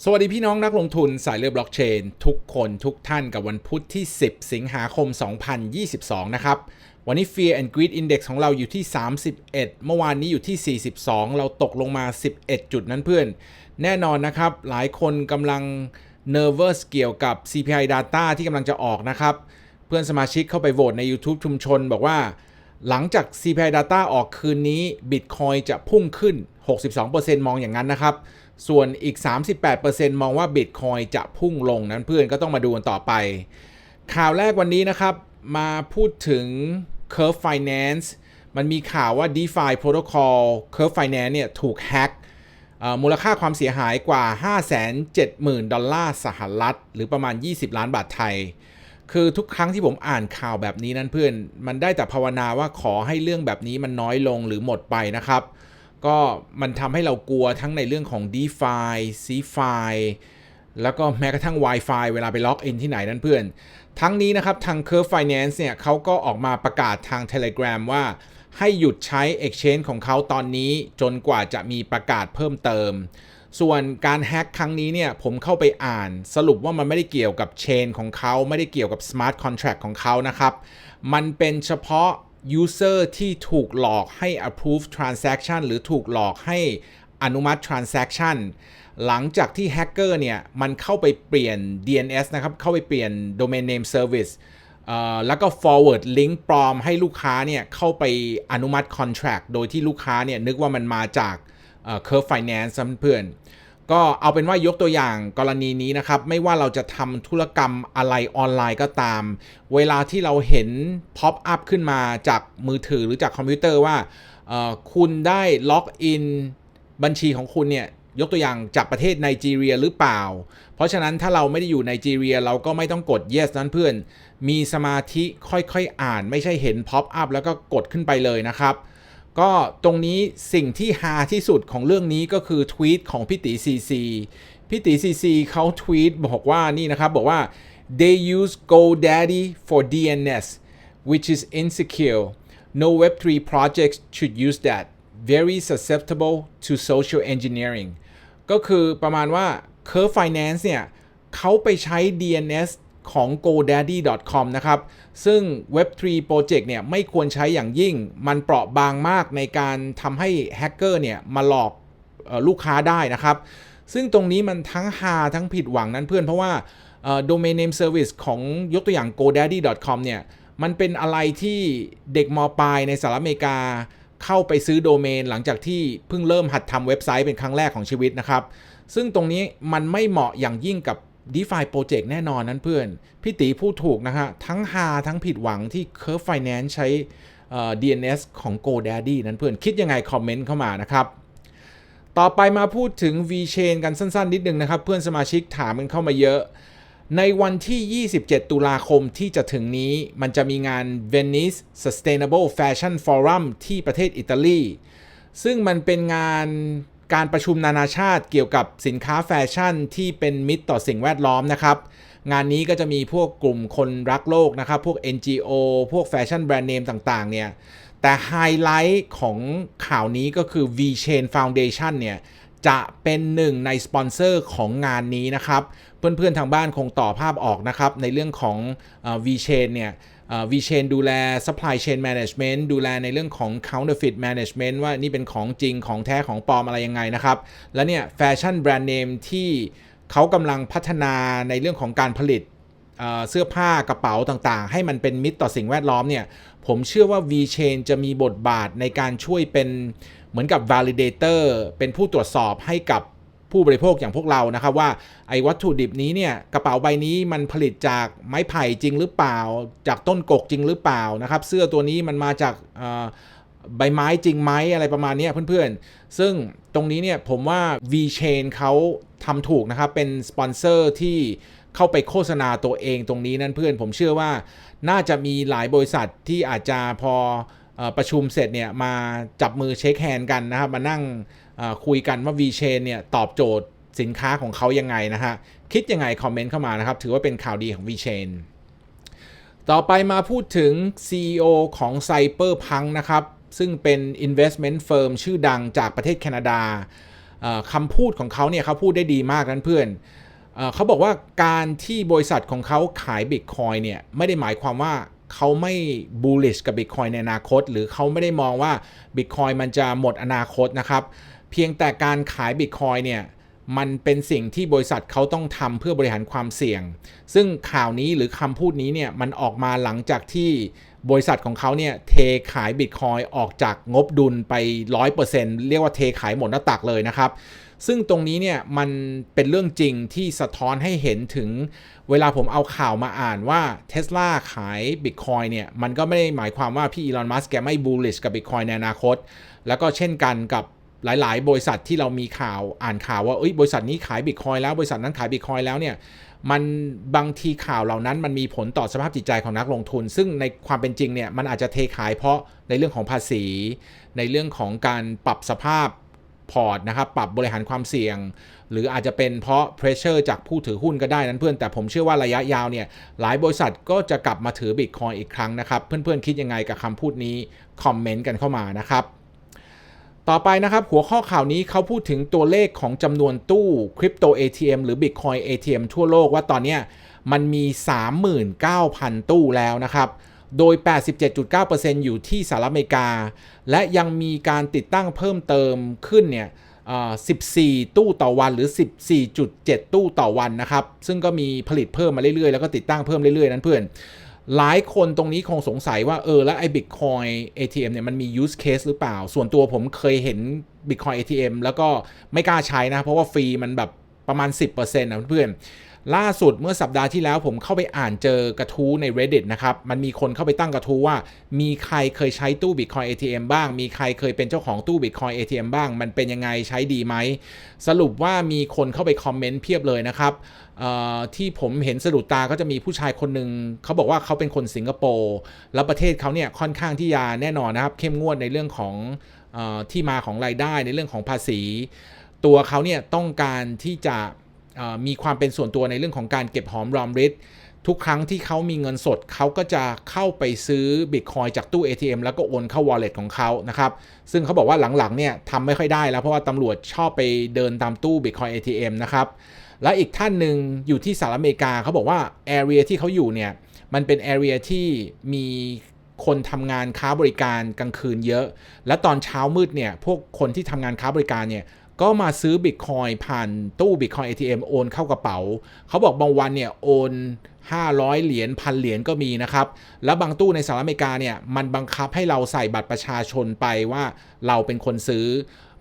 สวัสดีพี่น้องนักลงทุนสายเลือดบล็อกเชน ทุกคนทุกท่านกับวันพุธที่ 10 สิงหาคม 2022 นะครับ วันนี้ Fear and Greed Index ของเราอยู่ที่ 31 เมื่อวานนี้อยู่ที่ 42 เราตกลงมา 11 จุดนั้นเพื่อน แน่นอนนะครับ หลายคนกำลัง nervous เกี่ยวกับ CPI data ที่กำลังจะออกนะครับ เพื่อนสมาชิกเข้าไปโหวตใน YouTube ชุมชน บอกว่า หลังจาก CPI data ออกคืนนี้ Bitcoin จะพุ่งขึ้น 62%มองอย่างนั้นนะครับ ส่วนอีก 38%มองว่า Bitcoin จะพุ่งลงนั้นเพื่อนก็ต้องมาดูกันต่อไป ข่าวแรกวันนี้นะครับมาพูดถึง Curve Finance มันมีข่าวว่า DeFi Protocol Curve Finance เนี่ยถูกแฮ็กมูลค่าความเสียหายกว่า 570,000 ดอลลาร์สหรัฐ หรือประมาณ 20 ล้านบาทไทย คือทุกครั้งที่ผมอ่านข่าวแบบนี้นั้นเพื่อน มันได้แต่ภาวนาว่าขอให้เรื่องแบบนี้มันน้อยลงหรือหมดไปนะครับ ก็มันทำให้เรากลัวทั้งในเรื่องของ DeFi, CFi แล้วก็แม้กระทั่ง Wi-Fi เวลาไปล็อกอินที่ไหนนั่นเพื่อน ทั้งนี้นะครับ ทาง Curve Finance เนี่ยเขาก็ออกมาประกาศทาง Telegram ว่าให้หยุดใช้ Exchange ของเขาตอนนี้จนกว่าจะมีประกาศเพิ่มเติม ส่วนการแฮ็กครั้งนี้เนี่ยผมเข้าไปอ่าน สรุปว่ามันไม่ได้เกี่ยวกับเชนของเขา ไม่ได้เกี่ยวกับ Smart Contract ของเขานะครับ มันเป็นเฉพาะ User ที่ถูกหลอกให้ approve transaction หรือถูกหลอกให้อนุมัติ transaction หลังจากที่แฮกเกอร์เนี่ย มันเข้าไปเปลี่ยน DNS นะครับ เข้าไปเปลี่ยน domain name service แล้วก็ forward link ปลอมให้ลูกค้าเนี่ย เข้าไปอนุมัติ contract โดยที่ลูกค้าเนี่ย นึกว่ามันมาจากเอ่อ Curve Finance เพื่อนๆ ก็เอาเป็นว่ายกตัวอย่างกรณีนี้นะครับ ไม่ว่าเราจะทำธุรกรรมอะไรออนไลน์ก็ตาม เวลาที่เราเห็น pop up ขึ้นมาจากมือถือหรือจากคอมพิวเตอร์ว่าคุณได้ล็อกอินบัญชีของคุณเนี่ยยกตัวอย่างจากประเทศไนจีเรียหรือเปล่า เพราะฉะนั้นถ้าเราไม่ได้อยู่ไนจีเรียเราก็ไม่ต้องกด yes นั้นเพื่อน มีสมาธิค่อยๆอ่าน ไม่ใช่เห็น pop up แล้วก็กดขึ้นไปเลยนะครับ ก็ตรงนี้สิ่งที่ฮาที่สุดของเรื่องนี้ก็คือทวีตของพี่ตีซีซีพี่ตีซีซีเขาทวีตบอกว่านี่นะครับ บอกว่า they use GoDaddy for DNS which is insecure no web3 projects should use that very susceptible to social engineering ก็คือประมาณว่า Curve Finance เนี่ยเขาไปใช้ DNS ของ godaddy.com นะครับ ซึ่ง Web3 Project เนี่ยไม่ควรใช้อย่างยิ่ง มันเปราะบางมากในการทำให้แฮกเกอร์เนี่ยมาหลอกออลูกค้าได้นะครับ ซึ่งตรงนี้มันทั้งฮาทั้งผิดหวังนั้นเพื่อนเพราะว่าเอ่อ domain name service ของยกตัวอย่าง godaddy.com เนี่ยมันเป็นอะไรที่เด็กมปลายในสหรัฐอเมริกาเข้าไปซื้อโดเมนหลังจากที่เพิ่งเริ่มหัดทำเว็บไซต์เป็นครั้งแรกของชีวิตนะครับ ซึ่งตรงนี้มันไม่เหมาะอย่างยิ่งกับ DeFi Project แน่นอนนั้นเพื่อน พี่ตีพูดถูกนะฮะ ทั้งฮาทั้งผิดหวังที่ Curve Finance ใช้ DNS ของ GoDaddy นั้นเพื่อนคิดยังไงคอมเมนต์เข้ามานะครับ ต่อไปมาพูดถึง VChain กันสั้นๆ นิดนึงนะครับ เพื่อนสมาชิกถามกันเข้ามาเยอะ ในวันที่ 27 ตุลาคมที่จะถึงนี้มันจะมีงาน Venice Sustainable Fashion Forum ที่ประเทศอิตาลีซึ่งมันเป็นงาน การประชุมนานาชาติเกี่ยวกับสินค้าแฟชั่นที่เป็นมิตรต่อสิ่งแวดล้อมนะครับ งานนี้ก็จะมีพวกกลุ่มคนรักโลกนะครับ พวก NGO พวกแฟชั่นแบรนด์เนมต่างๆเนี่ยแต่ไฮไลท์ของข่าวนี้ก็คือ VChain Foundation เนี่ย จะเป็นหนึ่งในสปอนเซอร์ของงานนี้นะครับ เพื่อนๆทางบ้านคงต่อภาพออกนะครับ ในเรื่องของ VChain เนี่ยเอ่อ VChain ดูแล supply chain management ดูแลในเรื่องของ counterfeit management ว่านี่เป็นของจริงของแท้ของปลอมอะไรยังไงนะครับ แล้วเนี่ยแฟชั่นแบรนด์เนมที่เขากำลังพัฒนาในเรื่องของการผลิต เสื้อผ้ากระเป๋าต่างๆ ให้มันเป็นมิตรต่อสิ่งแวดล้อมเนี่ยผมเชื่อว่า VChain จะมีบทบาทในการช่วยเป็นเหมือนกับ validator เป็นผู้ตรวจสอบให้กับผู้บริโภคอย่างพวกเรานะครับว่าไอ้วัตถุดิบนี้เนี่ยกระเป๋าใบนี้มันผลิตจากไม้ไผ่จริงหรือเปล่า จากต้นกกจริงหรือเปล่านะครับ เสื้อตัวนี้มันมาจากใบไม้จริงไหมอะไรประมาณนี้เพื่อนๆ ซึ่งตรงนี้เนี่ยผมว่า VChain เขาทำถูกนะครับ เป็นสปอนเซอร์ที่ เข้าไปโฆษณาตัวเองตรงนี้นั่นเพื่อนผมเชื่อว่าน่าจะมีหลายบริษัทที่อาจจะพอประชุมเสร็จเนี่ยมาจับมือเช็คแฮนด์กันนะครับ มานั่งคุยกันว่า VChain เนี่ยตอบโจทย์สินค้าของเขายังไงนะฮะ คิดยังไงคอมเมนต์เข้ามานะครับ ถือว่าเป็นข่าวดีของ VChain ต่อไปมาพูดถึง CEO ของ Cyberpunk นะครับ ซึ่งเป็น investment firm ชื่อดังจากประเทศแคนาดาคำพูดของเขาเนี่ยเขาพูดได้ดีมากนั้นเพื่อน เขาบอกว่าการที่บริษัทของเขาขายบิตคอยเนี่ยไม่ได้หมายความว่าเขาไม่ bullish กับบิตคอยในอนาคต หรือเขาไม่ได้มองว่าบิตคอยมันจะหมดอนาคตนะครับ เพียงแต่การขายบิตคอยเนี่ยมันเป็นสิ่งที่บริษัทเขาต้องทำเพื่อบริหารความเสี่ยง ซึ่งข่าวนี้หรือคำพูดนี้เนี่ยมันออกมาหลังจากที่บริษัทของเขาเนี่ยเทขายบิตคอยออกจากงบดุลไป 100%เรียกว่าเทขายหมดหน้าตักเลยนะครับ ซึ่งตรงนี้เนี่ยมันเป็นเรื่องจริงที่สะท้อนให้เห็นถึงเวลาผมเอาข่าวมาอ่านว่า Tesla ขาย Bitcoin เนี่ย มันก็ไม่ได้หมายความว่าพี่อีลอนมัสก์แกไม่ bullish กับ Bitcoin ในอนาคต แล้วก็เช่นกันกับหลาย ๆ บริษัทที่เรามีข่าวอ่านข่าวว่าเอ้ยบริษัทนี้ขาย Bitcoin แล้วบริษัทนั้นขาย Bitcoin แล้วเนี่ยมันบางทีข่าวเหล่านั้นมันมีผลต่อสภาพจิตใจของนักลงทุน ซึ่งในความเป็นจริงเนี่ยมันอาจจะเทขายเพราะในเรื่องของภาษี ในเรื่องของการปรับสภาพ พอร์ตนะครับปรับบริหารความเสี่ยง หรืออาจจะเป็นเพราะ pressure จากผู้ถือหุ้นก็ได้นั้นเพื่อน แต่ผมเชื่อว่าระยะยาวเนี่ยหลายบริษัทก็จะกลับมาถือ Bitcoin อีกครั้งนะครับ เพื่อนๆคิดยังไงกับคำพูดนี้ คอมเมนต์กันเข้ามานะครับต่อไปนะครับหัวข้อข่าวนี้เขาพูดถึงตัวเลขของจำนวนตู้คริปโต ATM หรือ Bitcoin ATM ทั่วโลกว่าตอนนี้มันมี 39,000 ตู้แล้วนะครับ โดย 87.9%อยู่ที่สหรัฐอเมริกา และยังมีการติดตั้งเพิ่มเติมขึ้นเนี่ย14 ตู้ต่อวันหรือ 14.7 ตู้ต่อวันนะครับ ซึ่งก็มีผลิตเพิ่มมาเรื่อยๆ แล้วก็ติดตั้งเพิ่มเรื่อยๆ นั้นเพื่อน หลายคนตรงนี้คงสงสัยว่าเออแล้วไอ้ Bitcoin ATM เนี่ยมันมี use case หรือเปล่า ส่วนตัวผมเคยเห็น Bitcoin ATM แล้วก็ไม่กล้าใช้นะ เพราะว่าฟรีมันแบบประมาณ 10%นะเพื่อนๆ ล่าสุดเมื่อสัปดาห์ที่แล้วผมเข้าไปอ่านเจอกระทู้ใน Reddit นะครับ มันมีคนเข้าไปตั้งกระทู้ว่า มีใครเคยใช้ตู้ Bitcoin ATM บ้าง มีใครเคยเป็นเจ้าของตู้ Bitcoin ATM บ้าง มันเป็นยังไงใช้ดีไหม สรุปว่ามีคนเข้าไปคอมเมนต์เพียบเลยนะครับที่ผมเห็นสะดุดตาก็จะมีผู้ชายคนหนึ่งเขาบอกว่าเขาเป็นคนสิงคโปร์แล้วประเทศเขาเนี่ยค่อนข้างที่จะแน่นอนนะครับเข้มงวดในเรื่องของอที่มาของรายได้ในเรื่องของภาษี ตัวเขาเนี่ยต้องการที่จะ มีความเป็นส่วนตัวในเรื่องของการเก็บหอมรอมริบทุกครั้งที่เขามีเงินสดเขาก็จะเข้าไปซื้อบิตคอยจากตู้ ATM แล้วก็โอนเข้า wallet ของเขานะครับ ซึ่งเขาบอกว่าหลังๆเนี่ยทำไม่ค่อยได้แล้วเพราะว่าตำรวจชอบไปเดินตามตู้ Bitcoin ATM นะครับ และอีกท่านหนึ่งอยู่ที่สหรัฐอเมริกาเขาบอกว่า area ที่เขาอยู่เนี่ยมันเป็น area ที่มีคนทำงานค้าบริการกลางคืนเยอะ และตอนเช้ามืดเนี่ยพวกคนที่ทำงานค้าบริการเนี่ย ก็มาซื้อบิตคอยผ่านตู้ Bitcoin ATM โอนเข้ากระเป๋า เขาบอกบางวันเนี่ยโอน 500 เหรียญพันเหรียญก็มีนะครับ แล้วบางตู้ในสหรัฐอเมริกาเนี่ยมันบังคับให้เราใส่บัตรประชาชนไปว่าเราเป็นคนซื้อ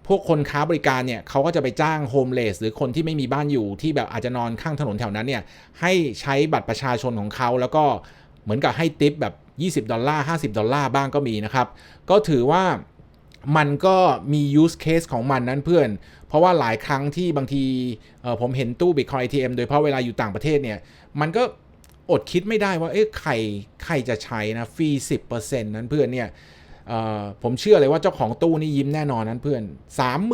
พวกคนค้าบริการเนี่ยเขาก็จะไปจ้างโฮมเลสหรือคนที่ไม่มีบ้านอยู่ที่แบบอาจจะนอนข้างถนนแถวนั้นเนี่ยให้ใช้บัตรประชาชนของเขาแล้วก็เหมือนกับให้ติปแบบ 20 ดอลลาร์ 50 ดอลลาร์บ้างก็มีนะครับ ก็ถือว่า มันก็มี use case ของมันนั้นเพื่อน เพราะว่าหลายครั้งที่บางทีผมเห็นตู้ Bitcoin ATM โดยเฉพาะเวลาอยู่ต่างประเทศเนี่ย มันก็อดคิดไม่ได้ว่า เอ๊ะใครใครจะใช้นะฟรี 10%นั้นเพื่อนเนี่ยผมเชื่อเลยว่าเจ้าของตู้นี่ยิ้มแน่นอนนั้นเพื่อน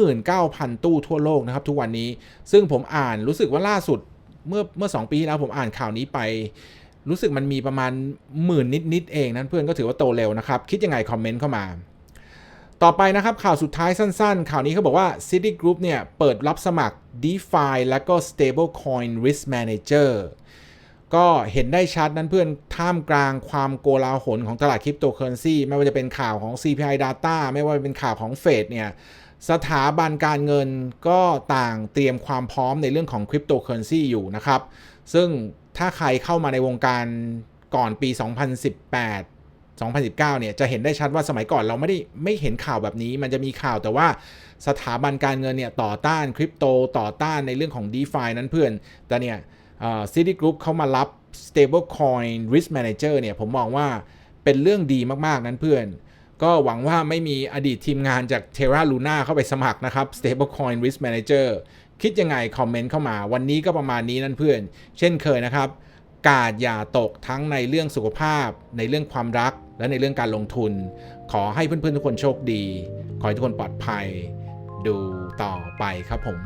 39,000 ตู้ทั่วโลกนะครับทุกวันนี้ ซึ่งผมอ่านรู้สึกว่าล่าสุดเมื่อเมื่อ 2 ปีที่แล้วผมอ่านข่าวนี้ไป รู้สึกมันมีประมาณหมื่นนิดๆเองนั้นเพื่อนก็ถือว่าโตเร็วนะครับ คิดยังไงคอมเมนต์เข้ามา ต่อไปนะครับข่าวสุดท้ายสั้นๆ ข่าวนี้เขาบอกว่า City Group เนี่ย เปิดรับสมัคร DeFi และก็ Stablecoin Risk Manager ก็เห็นได้ชัดนั้นเพื่อนท่ามกลางความโกลาหลของตลาดคริปโตเคอเรนซีไม่ว่าจะเป็นข่าวของ CPI Data ไม่ว่าจะเป็นข่าวของเฟดเนี่ย สถาบันการเงินก็ต่างเตรียมความพร้อมในเรื่องของคริปโตเคอเรนซีอยู่นะครับ ซึ่งถ้าใครเข้ามาในวงการก่อนปี 2018 2019 เนี่ยจะเห็นได้ชัดว่าสมัยก่อนเราไม่ได้ไม่เห็นข่าวแบบนี้ มันจะมีข่าวแต่ว่าสถาบันการเงินเนี่ยต่อต้านคริปโตต่อต้านในเรื่องของ d e f i นั้นเพื่อน แต่เนี่ยซิตี้กรุ๊ปเขามารับ stablecoin risk manager เนี่ยผมมองว่าเป็นเรื่องดีมากๆนั้นเพื่อน ก็หวังว่าไม่มีอดีตทีมงานจาก Terra Luna เข้าไปสมัครนะครับ stablecoin risk manager คิดยังไง คอมเมนต์เข้ามา วันนี้ก็ประมาณนี้นั่นเพื่อน เช่นเคยนะครับ กาดอย่าตกทั้งในเรื่องสุขภาพ ในเรื่องความรัก และในเรื่องการลงทุน ขอให้เพื่อนๆทุกคนโชคดี ขอให้ทุกคนปลอดภัย ดูต่อไปครับผม